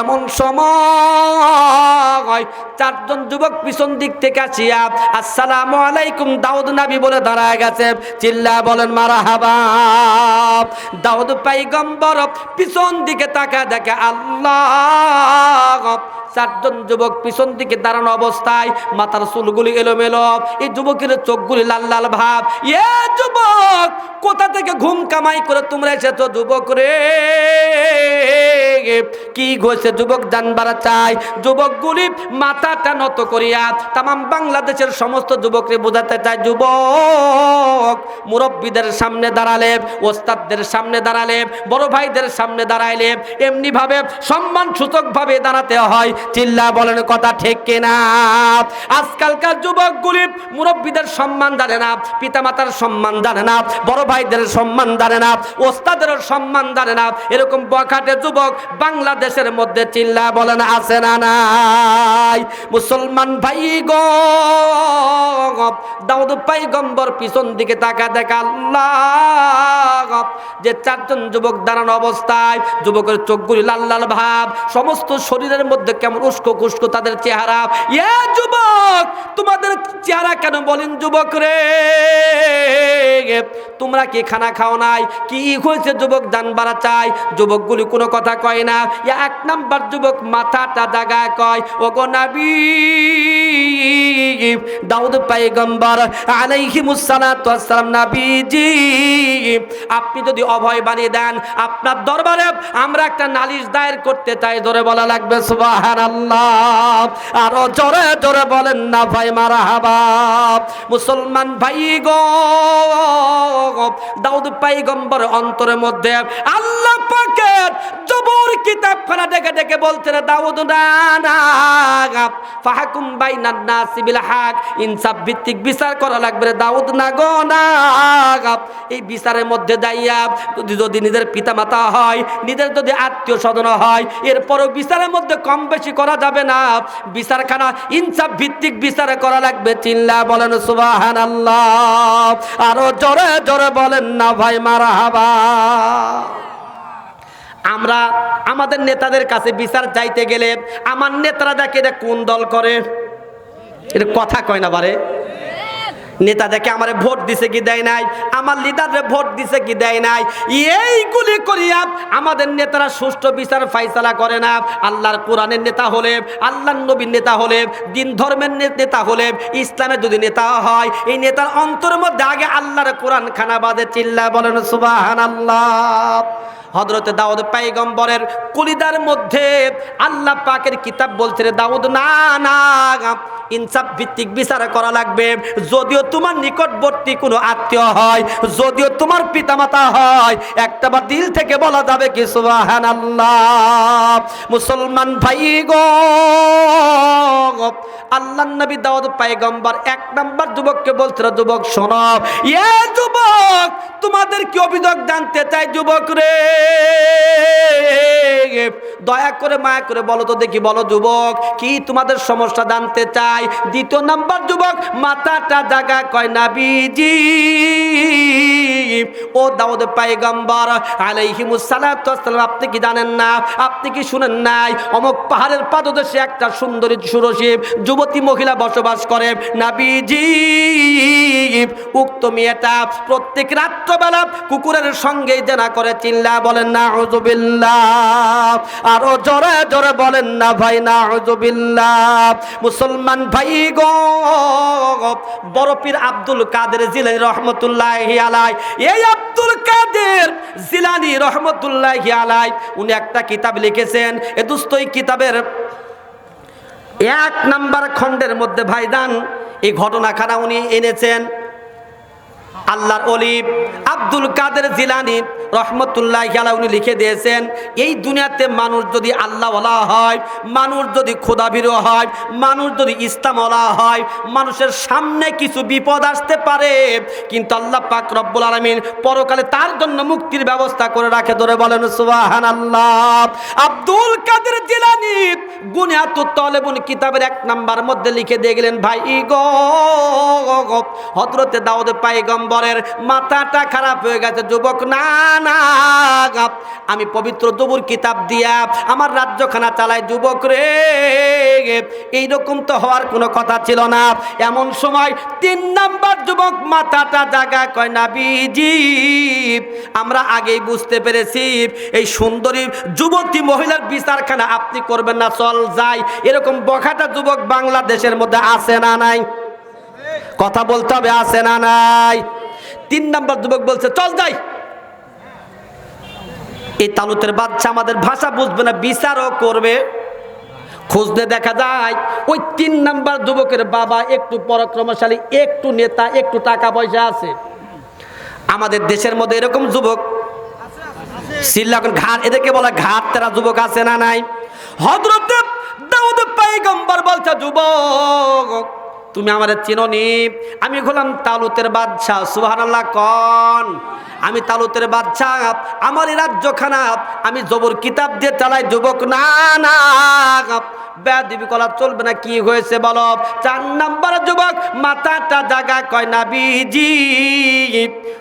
এমন সময় চারজন যুবক পিছন দিক থেকে আসিয়া, আসসালামু আলাইকুম দাউদ নাবি বলে দাঁড়ায় গেছে। চিল্লা বলেন মারা হাবা দাউদ পাইগম্বর পিছন দিকে তাকা দেখে, আল্লাহ! চারজন যুবক পিছন দিকে দাঁড়ানো অবস্থায় মাথার চুলগুলি এলোমেলো। এই যুবকের চোখগুলি লাল লাল ভাব। এ যুবক! কোথা থেকে ঘুম কামাই করে তোমরা এসেছ যুবক রে? কি ঘষে যুবক জানবার চাই? যুবকগুলি মাথাটা নত করিয়া তাম বাংলাদেশের সমস্ত যুবককে বোঝাতে চায় যুবক, মুরব্বীদের সামনে দাঁড়ালে, ওস্তাদদের সামনে দাঁড়ালে, বড় ভাইদের সামনে দাঁড়াইলে এমনি ভাবে সম্মান সূচক ভাবে দাঁড়াতে হয়। চিল্লা বলেন কথা ঠিক কিনা? আজকালকার যুবকগুলি মুরব্বীদের সম্মান জানে না, পিতামাতার সম্মান জানে না বড় ভাইদের সম্মান জানে না, ওস্তাদেরও সম্মান জানে না, এরকম বখাটে যুবক বাংলাদেশের মধ্যে চিল্লা বলেন আছে না নাই। মুসলমান ভাই গো দাউদ পাইগম্বর পিছন দিকে তাকা দেখা আল্লাহ যে চারজন যুবক দাঁড়ানো অবস্থায়, যুবকের চোখগুলি লাল লাল ভাব, সমস্ত শরীরের মধ্যে কেমন উস্কো কুস্কো তাদের চেহারা। এ যুবক, তোমাদের চেহারা কেন বলেন যুবক রে? তোমরা কি খানা খাও নাই? কি হয়েছে যুবক জানবার চাই? যুবকগুলি কোনো কথা কয় না। এক নাম্বার যুবক মাথাটা জাগায় কয় ও গো নাবি, দাউদ পাইগম্বর আলাইহি মুসালাম নাবিজি, আপনি যদি অভয় বানিয়ে দেন, আপনার দরবারে আমরা একটা নালিশ দায়ের করতে চাই। ধরে বলা লাগবে সুবাহান আল্লাহ আরও জোরে জোরে বলেন না ভাই মারা হাবা মুসলমান ভাই গো oh. দাউদ পাইগম্বর অন্তরের মধ্যে। আল্লাহ পাকের জবর কিতাবখানা দেখে দেখে বলছে রে দাউদ, না দাউদ নিজের যদি আত্মীয় স্বজন হয় এরপরও বিচারের মধ্যে কম বেশি করা যাবে না। বিচারখানা ইনসাফ ভিত্তিক বিচারে করা লাগবে, চিল্লা বলেন সুবাহান আল্লাহ আরও জোরে জোরে বলেন, না ভাই, মারা হাবা। আমরা আমাদের নেতাদের কাছে বিচার চাইতে গেলে আমার নেতারা দেখে এটা কোন দল করে? এটা কথা কয় না বারে। নেতা দেখে আমারে ভোট দিছে কি দেয় নাই? আমার লিডারে ভোট দিছে কি দেয় নাই? এইগুলি করিয়া আমাদের নেতারা সুষ্ঠু বিচার ফাইসালা করে না। আল্লাহর কোরআনের নেতা হলে, আল্লাহর নবীর নেতা হলে, দিন ধর্মের নেতা হলে ইসলামের যদি নেতা হয়, এই নেতার অন্তর মধ্যে আগে আল্লাহর কোরআন খানা বাদে চিল্লা বলেন সুবাহান আল্লাহ হজরতে দাউদ পাইগম্বরের কলিদার মধ্যে আল্লাহ পাকের কিতাব বলছে রে, দাউদ, না না ইনসাফ ভিত্তিক বিচার করা লাগবে। যদিও তোমার নিকটবর্তী কোনো আত্মীয় হয়, যদিও তোমার পিতামাতা হয়, একটা বা দিল থেকে বলা যাবে কি সুবাহান আল্লাহ মুসলমান ভাই গো আল্লাহ নবী দাউদ পাইগম্বর এক নাম্বার যুবককে বলছিল, যুবক, শোনো, এ যুবক, তোমাদের কি অভিযোগ জানতে চাই যুবক রে? দয়া করে, মায়া করে বলো তো দেখি, বলো যুবক, কি তোমাদের সমস্যা জানতে চাই? দ্বিতীয় নাম্বার যুবক মাথাটা জাগা কয় না বিজি ও দাউদ পাইগম্বর আলাইহিমুসালাম আপনি কি জানেন না? আপনি কি শুনেন নাই? পাহাড়ের পাদদেশে একটা সুন্দরী যুবতী মহিলা বসবাস করে। নাবিজি, উক্ত মেয়েটা প্রত্যেক রাত্রবেলা কুকুরের সঙ্গে করে, চিল্লা বলেন না আরও জোরে জোরে বলেন, না ভাই না হজুবিল্লাহ মুসলমান ভাই গো আব্দুল কাদের জিলানি রহমতুল্লাহ আলাই এই আব্দুল কাদের জিলানি রহমতুল্লাহ আলাই উনি একটা কিতাব লিখেছেন। এ দুস্তই কিতাবের এক নাম্বার খণ্ডের মধ্যে ভাইদান এই ঘটনাখানা উনি এনেছেন। আল্লাহর অলিব আব্দুল কাদের জিলানি রহমতুল্লাহ উনি লিখে দিয়েছেন, এই দুনিয়াতে মানুষ যদি আল্লাহ আল্লাহওয়ালা হয়, মানুষ যদি খোদাবিরো হয়, মানুষ যদি ইসলামওয়ালা হয়, মানুষের সামনে কিছু বিপদ আসতে পারে, কিন্তু আল্লাহ পাক রব্বুল আলমিন পরকালে তার জন্য মুক্তির ব্যবস্থা করে রাখে। ধরে বলেন সুবাহান আল্লাহ আব্দুল কাদের জিলানি গুনিয়াতু তলেবুন কিতাবের এক নাম্বার মধ্যে লিখে দিয়ে গেলেন, ভাই গো হজরতে দাউদ পাইগম্বরের মাথাটা খারাপ হয়ে গেছে, যুবক, না না আমি পবিত্র দুবুর কিতাব দিয়া আমার রাজ্যখানা চালাই, যুবক রে। এইরকম তো হওয়ার কোনো কথা ছিল না। এমন সময় তিন নাম্বার যুবক মাথাটা জাগা কয় না বিজি আমরা আগেই বুঝতে পেরেছি, এই সুন্দরী যুবতী মহিলার বিচারখানা আপনি করবেন না, চল যাই। এরকম বখাটা যুবক বাংলাদেশের মধ্যে আছে না নাই? কথা বলতে হবে, আছে না নাই? তিন নাম্বার যুবক বলছে, চল যাই। এই তালুতের বাচ্চা আমাদের ভাষা বুঝবে না, বিচারও করবে। খুঁজতে দেখা যায়, ওই তিন নাম্বার যুবকের বাবা একটু পরাক্রমশালী, একটু নেতা, একটু টাকা পয়সা আছে। আমাদের দেশের মধ্যে এরকম যুবক সিল্লাখন ঘাট, এদেরকে বলা ঘাট, তেরা যুবক আছে না নাই? হজরত দাউদ পাইগম্বর বলছে, যুবক তুমি আমার চিননি? আমি হলাম তালুতের বাদশাহ, সুবহানাল্লাহ, কন। আমি তালুতের বাদশাহ আমার রাজ্যখানা। আমি জবর কিতাব দিয়ে চালাই, যুবক, না না। বেদিবি কলা চলবে না, কি হয়েছে বলো? চার নাম্বার যুবক, মাথাটা জাগা কয় না বিজি।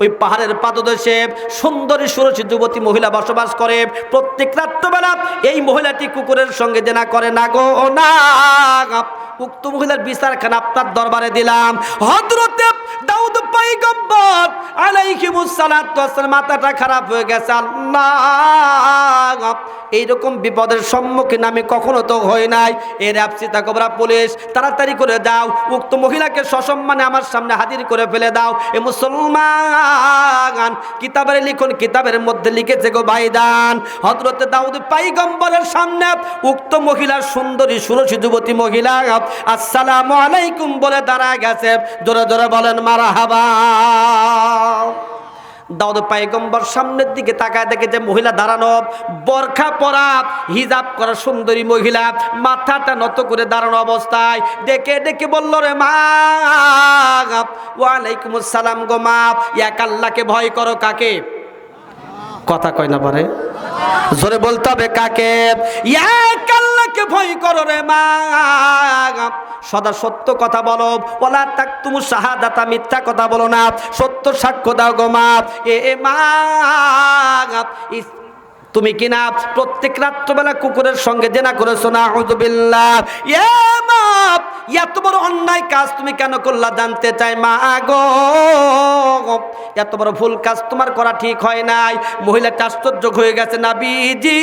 ওই পাহাড়ের পাদদেশে সুন্দরী, সুরসী যুবতী মহিলা বসবাস করে। প্রত্যেক রাত্রবেলা এই মহিলাটি কুকুরের সঙ্গে জেনা করে, না গো, না। উক্ত মহিলার বিচারখানা আপনার দরবারে দিলাম। হজরতে দাউদ পাইগম্বর আলাইহিমুস মাথাটা খারাপ হয়ে গেছে। আল্লাহ! এইরকম বিপদের সম্মুখীন আমি কখনো তো হই নাই। এর অ্যাপসিতা পুলিশ, তাড়াতাড়ি করে দাও। উক্ত মহিলাকে সসম্মানে আমার সামনে হাজির করে ফেলে দাও। এ মুসলমান! কিতাবের লিখন কিতাবের মধ্যে লিখেছে গো ভাইদান হজরতে দাউদ পাইগম্বরের সামনে উক্ত মহিলার সুন্দরী, সুরসী যুবতী মহিলা, আসসালামু আলাইকুম বলে দাঁড়া গেছে। জোরে জোরে বলেন মারা হাবা দাউদ পাইগম্বর সামনের দিকে তাকায় দেখে যে মহিলা দাঁড়ানো, বরখা পরা হিজাব করা সুন্দরী মহিলা, মাথাটা নত করে দাঁড়ানো অবস্থায় ডেকে ডেকে বলল, রে মা, ওয়ালাইকুম আসসালাম গো মা, এক আল্লাহকে ভয় করো কাকে? কথা কয় না পারে? জোরে বলতে হবে কাকে? এক ভয় করো রে মা। সদা সত্য কথা বলো। বলা তাক তুমি শাহাদাতা, মিথ্যা কথা বলো না। সত্য সাক্ষ্য দাও গো মা। এ মা তুমি কিনা প্রত্যেক রাত্রবেলা কুকুরের সঙ্গে জেনা করেছ? না এ মা, এত বড় অন্যায় কাজ তুমি কেন করলা জানতে চাই মা গো? এত বড় ভুল কাজ তোমার করা ঠিক হয় নাই। মহিলাটা আশ্চর্য হয়ে গেছে না বিজি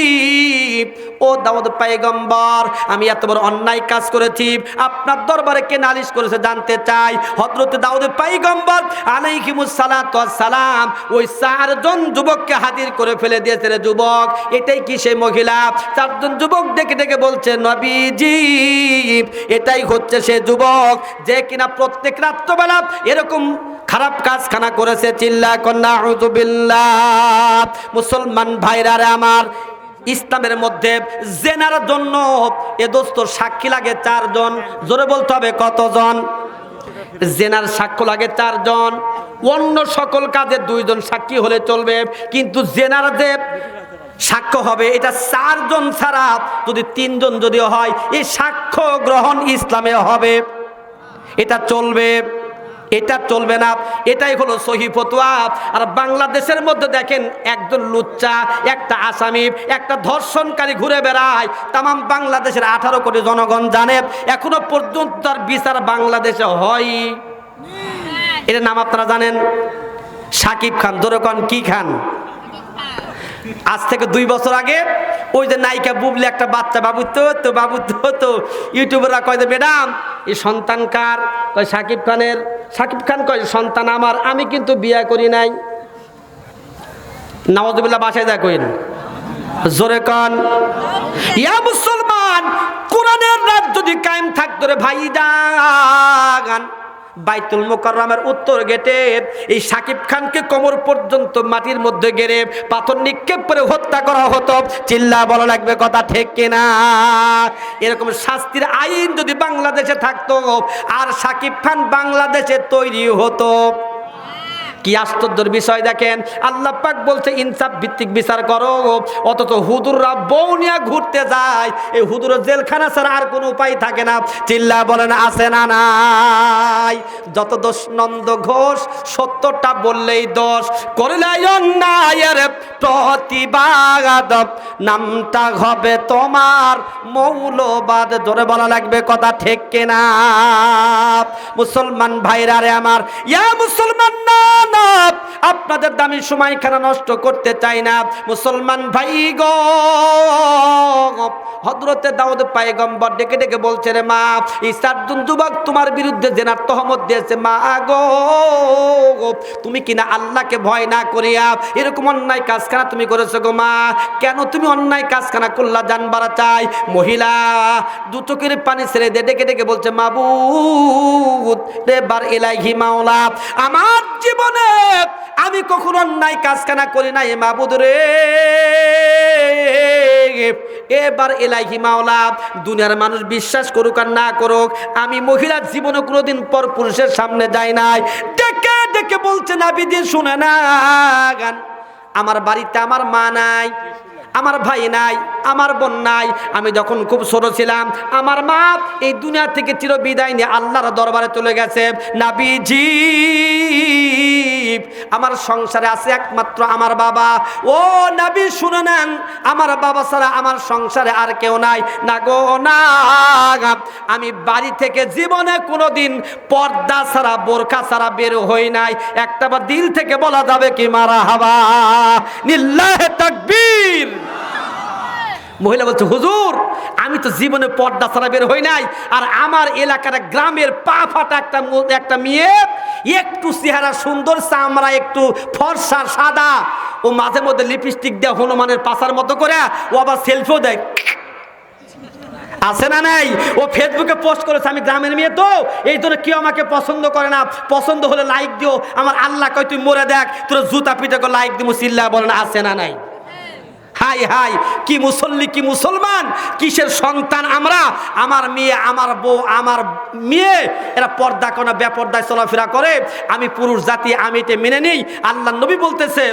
ও দাউদ পাইগম্বর, আমি এত বড় অন্যায় কাজ করেছি, আপনার দরবারে কে নালিশ করেছে জানতে চাই? হজরত দাউদ পাইগম্বর আলাইহিমুস সালাম, ওই চারজন যুবককে হাজির করে ফেলে দিয়েছে রে যুবক। এটাই কি সেই মহিলা? চারজন যুবক দেখে দেখে বলছে, নবীজি, এটাই হচ্ছে সে যুবক যে কিনা প্রত্যেক রাত্রবেলা এরকম খারাপ কাজখানা করেছে। চিল্লা, কন্যা মুসলমান ভাইরা রে আমার, ইসলামের মধ্যে জেনার জন্য এ দোস্ত সাক্ষী লাগে চারজন। জোরে বলতে হবে, কতজন? জেনার সাক্ষ্য লাগে চারজন। অন্য সকল কাজে দুইজন সাক্ষী হলে চলবে, কিন্তু জেনার যে সাক্ষ্য হবে। এটা চারজন ছাড়া যদি তিনজন যদি হয়, এই সাক্ষ্য গ্রহণ ইসলামে হবে। এটা চলবে। এটা চলবে না। এটাই হলো সহি ফতুয়া। আর বাংলাদেশের মধ্যে দেখেন, একজন লুচ্চা, একটা আসামি, একটা ধর্ষণকারী ঘুরে বেড়ায়। তাম বাংলাদেশের আঠারো কোটি জনগণ জানে, এখনও পর্যন্ত তার বিচার বাংলাদেশে হয়। এটার নাম আপনারা জানেন? সাকিব খান। দোরকন কি খান? আজ থেকে দুই বছর আগে ওই যে নায়িকা বুবলি একটা বাচ্চা বাবু তো তো বাবু তো তো ইউটিউবাররা কয় যে, ম্যাডাম এই সন্তান কার? কয় সাকিব খানের। সাকিব খান কয়, সন্তান আমার, আমি কিন্তু বিয়ে করি নাই। নওয়াজুবিল্লাহ বাসায় কইন, জোরে কন। ইয়া মুসলমান, কোরআনের রাত যদি কায়েম থাকতো রে ভাই জাগান বাইতুল মোকাররামের উত্তর গেটে এই সাকিব খানকে কোমর পর্যন্ত মাটির মধ্যে গেড়ে পাথর নিক্ষেপ করে হত্যা করা হতো। চিল্লা বলা লাগবে কথা ঠিক কিনা? এরকম শাস্তির আইন যদি বাংলাদেশে থাকতো, আর সাকিব খান বাংলাদেশে তৈরি হতো। কি আশ্চর্যের বিষয় দেখেন? আল্লাহ পাক বলছে, ইনসাফ ভিত্তিক বিচার করো। অথচ হুদুররা বউ নিয়ে ঘুরতে যায়। এই হুদুরের জেলখানা ছাড়া আর কোনো উপায় থাকে না। চিল্লা বলেন, আছে না নাই? যত দোষ নন্দ ঘোষ সত্যটা বললেই দোষ। করলে অন্যায়ের প্রতিবাদ। নামটা হবে তোমার মৌলবাদ। ধরে বলা লাগবে কথা ঠিক কিনা? মুসলমান ভাইরা রে আমার, ইয়া মুসলমান আপনাদের দামি সময়খানা নষ্ট করতে চাই না। মুসলমান ভাই গো হজরতে দাউদ পায়গম্বর ডেকে ডেকে বলছে রে মা এই চারজন যুবক তোমার বিরুদ্ধে জেনার তহমত দিয়েছে। মা গো, তুমি কিনা আল্লাহকে ভয় না করিয়া এরকম অন্যায় কাজখানা তুমি করেছ গো মা, কেন তুমি অন্যায় কাজখানা করলা জানবার চাই? মহিলা, দু চোখের পানি ছেড়ে দিয়ে ডেকে ডেকে বলছে, মাবুদ রেবার এলাইহি মাওলা, আমার জীবনে আমি কখনো অন্যায় কাজখানা করি নাই, মাবুদ রে। এবার এলাহি মাওলা, দুনিয়ার মানুষ বিশ্বাস করুক আর না করুক, আমি মহিলার জীবনে কোনোদিন পর পুরুষের সামনে যাই নাই। ডেকে ডেকে বলছে না নাবিদি, শুনে না, গান। আমার বাড়িতে আমার মা নাই, আমার ভাই নাই, আমার বোন নাই। আমি যখন খুব ছোট ছিলাম, আমার মা এই দুনিয়া থেকে চির বিদায় নিয়ে আল্লাহর দরবারে চলে গেছে। নাবিজি আমার সংসারে আছে একমাত্র আমার বাবা। ও নাবি, শুনে নেন, আমার বাবা ছাড়া আমার সংসারে আর কেউ নাই। না গো, না আমি বাড়ি থেকে জীবনে কোনো দিন পর্দা ছাড়া, বোরখা ছাড়া বের হই নাই। একটা বা দিল থেকে বলা যাবে কি, মারা হাবা। নিল্লাহে তাকবীর। মহিলা বলছে, হুজুর, আমি তো জীবনে পর্দা ছাড়া বের হই নাই, আর আমার এলাকার গ্রামের পা ফাটা একটা একটা মেয়ে, একটু চেহারা সুন্দর, চামড়া একটু ফর্সা, সাদা, ও মাঝে মধ্যে লিপস্টিক দেয় হনুমানের পাশার মতো করে, ও আবার সেলফিও দেয়। আছে না নাই? ও ফেসবুকে পোস্ট করেছে, আমি গ্রামের মেয়ে তো, এই জন্য কেউ আমাকে পছন্দ করে না। পছন্দ হলে লাইক দিও। আমার আল্লাহ কয়, তুই মরে দেখ, তোর জুতা পিঠে লাইক দিব চিল্লা বলেন আছে না নাই? হাই হাই, কি মুসল্লি, কি মুসলমান? কিসের সন্তান আমরা? আমার মেয়ে, আমার বউ, আমার মেয়ে, এরা পর্দা কোনো ব্যাপর্দায় চলাফেরা করে। আমি পুরুষ জাতি, আমি এটা মেনে নিই। আল্লাহ নবী বলতেছে